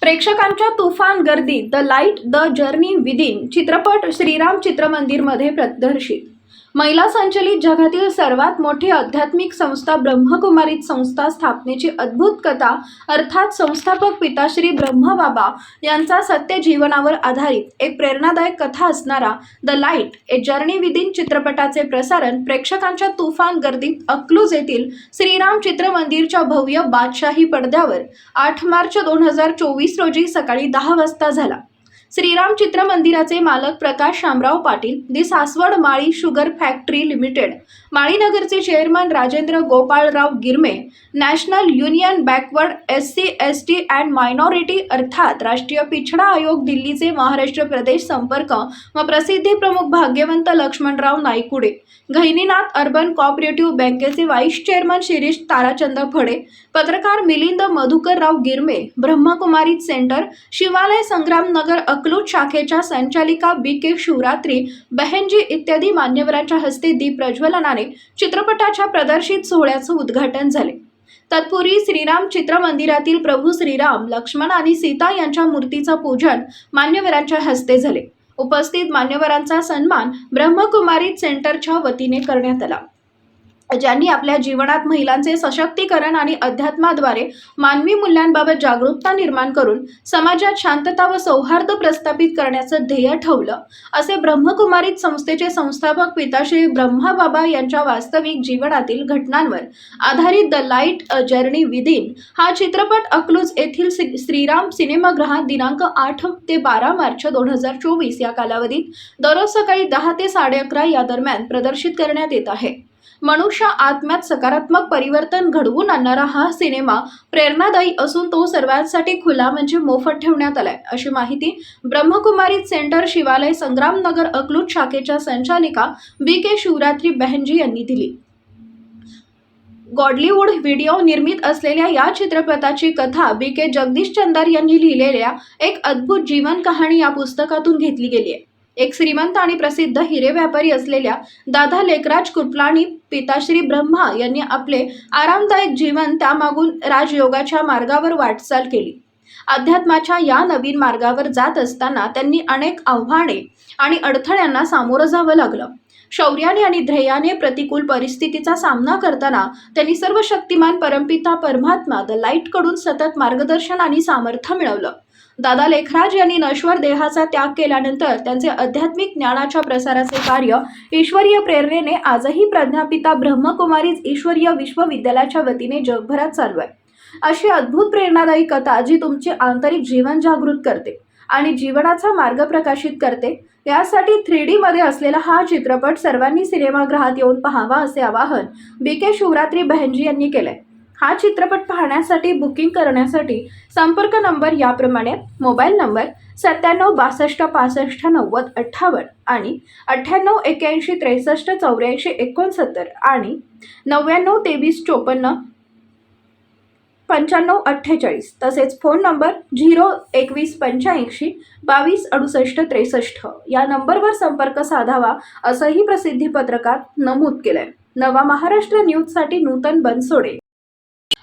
प्रेक्षकांच्या तुफान गर्दीत the light the journey within चित्रपट श्रीराम चित्रमंदिरमध्ये प्रदर्शित. महिला संचलित जगातील सर्वात मोठी आध्यात्मिक संस्था ब्रह्मकुमारीत संस्था स्थापनेची अद्भुत कथा अर्थात संस्थापक पिताश्री ब्रह्मबाबा यांचा सत्य जीवनावर आधारित एक प्रेरणादायक कथा असणारा the light a journey within चित्रपटाचे प्रसारण प्रेक्षकांच्या तुफान गर्दीत अक्लूज येथील श्रीराम चित्रमंदिरच्या भव्य बादशाही पडद्यावर आठ मार्च दोन हजार चोवीस रोजी सकाळी दहा वाजता झाला. श्रीराम चित्रमंदिराचे मालक Prakash Shamrao Patil the Saswad Mali sugar factory limited माळीनगरचे chairman Rajendra Gopalrao Girme national union backward S C S T and minority अर्थात राष्ट्रीय पिछडा आयोग दिल्लीचे महाराष्ट्र प्रदेश संपर्क व प्रसिद्धी प्रमुख भाग्यवंत लक्ष्मणराव नाईकुडे घैनीनाथ अर्बन कॉपरेटिव्ह बँकेचे व्हाईस चेअरमन शिरीष ताराचंद फडे पत्रकार मिलिंद मधुकरराव गिरमे ब्रह्मकुमारी सेंटर शिवालय संग्रामनगर अकलूज शाखेच्या संचालिका बी के शिवरात्री बहनजी इत्यादी मान्यवरांच्या हस्ते दीप प्रज्वलनाने चित्रपटाच्या प्रदर्शित सोहळ्याचं उद्घाटन झाले. तत्पूर्वी श्रीराम चित्रमंदिरातील प्रभू श्रीराम लक्ष्मण आणि सीता यांच्या मूर्तीचं पूजन मान्यवरांच्या हस्ते झाले. उपस्थित मान्यवरांचा सन्मान ब्रह्मकुमारी सेंटरच्या वतीने करण्यात आला. ज्यांनी आपल्या जीवनात महिलांचे सशक्तीकरण आणि अध्यात्माद्वारे मानवी मूल्यांबाबत जागरूकता निर्माण करून समाजात शांतता व सौहार्द प्रस्थापित करण्याचं ध्येय ठेवलं. असे ब्रह्मकुमारीत संस्थेचे संस्थापक पिताश्री ब्रह्माबाबा यांच्या वास्तविक जीवनातील घटनांवर आधारित the light a journey within हा चित्रपट अकलूज येथील श्रीराम सिनेमागृहात दिनांक आठ ते बारा मार्च दोन हजार चोवीस या कालावधीत दररोज सकाळी दहा ते साडे अकरा या दरम्यान प्रदर्शित करण्यात येत आहे. मनुष्य आत्म्यात सकारात्मक परिवर्तन घडवून आणणारा हा सिनेमा प्रेरणादायी असून तो सर्वांसाठी खुला म्हणजे मोफत ठेवण्यात आलाय. अशी माहिती ब्रह्मकुमारी सेंटर शिवालय संग्रामनगर अकलूज शाखेच्या संचालिका बी के शिवरात्री बहनजी यांनी दिली. गॉडलीवूड व्हिडिओ निर्मित असलेल्या या चित्रपटाची कथा बी के जगदीश चंदर यांनी लिहिलेल्या एक अद्भुत जीवन कहाणी या पुस्तकातून घेतली गेली आहे. एक श्रीमंत आणि प्रसिद्ध हिरे व्यापारी असलेल्या दादा लेकराज कुटलाणी पिताश्री ब्रह्मा यांनी आपले आरामदायक जीवन त्यामागून राजयोगाच्या मार्गावर वाटचाल केली. अध्यात्माच्या या नवीन मार्गावर जात असताना त्यांनी अनेक आव्हाने आणि अडथळ्यांना सामोरं जावं लागलं. शौर्याने आणि ध्येयाने प्रतिकूल परिस्थितीचा सामना करताना त्यांनी सर्व शक्तिमान परमपिता परमात्मा द लाइटकडून सतत मार्गदर्शन आणि सामर्थ्य मिळवलं. दादा लेखराज यांनी नश्वर देहाचा त्याग केल्यानंतर त्यांचे आध्यात्मिक ज्ञानाच्या प्रसाराचे कार्य ईश्वरीय प्रेरणेने आजही प्रज्ञापिता ब्रह्मकुमारीज ईश्वरीय विश्वविद्यालयाच्या वतीने जगभरात चालू आहे. अशी अद्भुत प्रेरणादायी कथा जी तुमचे आंतरिक जीवन जागृत करते आणि जीवनाचा मार्ग प्रकाशित करते यासाठी थ्री डी मध्ये असलेला हा चित्रपट सर्वांनी सिनेमागृहात येऊन पाहावा असे आवाहन बी के शिवरात्री बहनजी यांनी केलंय. हा चित्रपट पाहण्यासाठी बुकिंग करण्यासाठी संपर्क नंबर याप्रमाणे मोबाईल नंबर सत्त्याण्णव बासष्ट पासष्ट नव्वद अठ्ठावन्न आणि अठ्ठ्याण्णव एक्याऐंशी त्रेसष्ट चौऱ्याऐंशी एकोणसत्तर आणि नव्याण्णव तेवीस चोपन्न पंच्याण्णव अठ्ठेचाळीस तसेच फोन नंबर झिरो एकवीस पंच्याऐंशी बावीस अडुसष्ट त्रेसष्ट या नंबरवर संपर्क साधावा असंही प्रसिद्धी पत्रकात नमूद केलंय. नवा महाराष्ट्र न्यूजसाठी नूतन बनसोडे.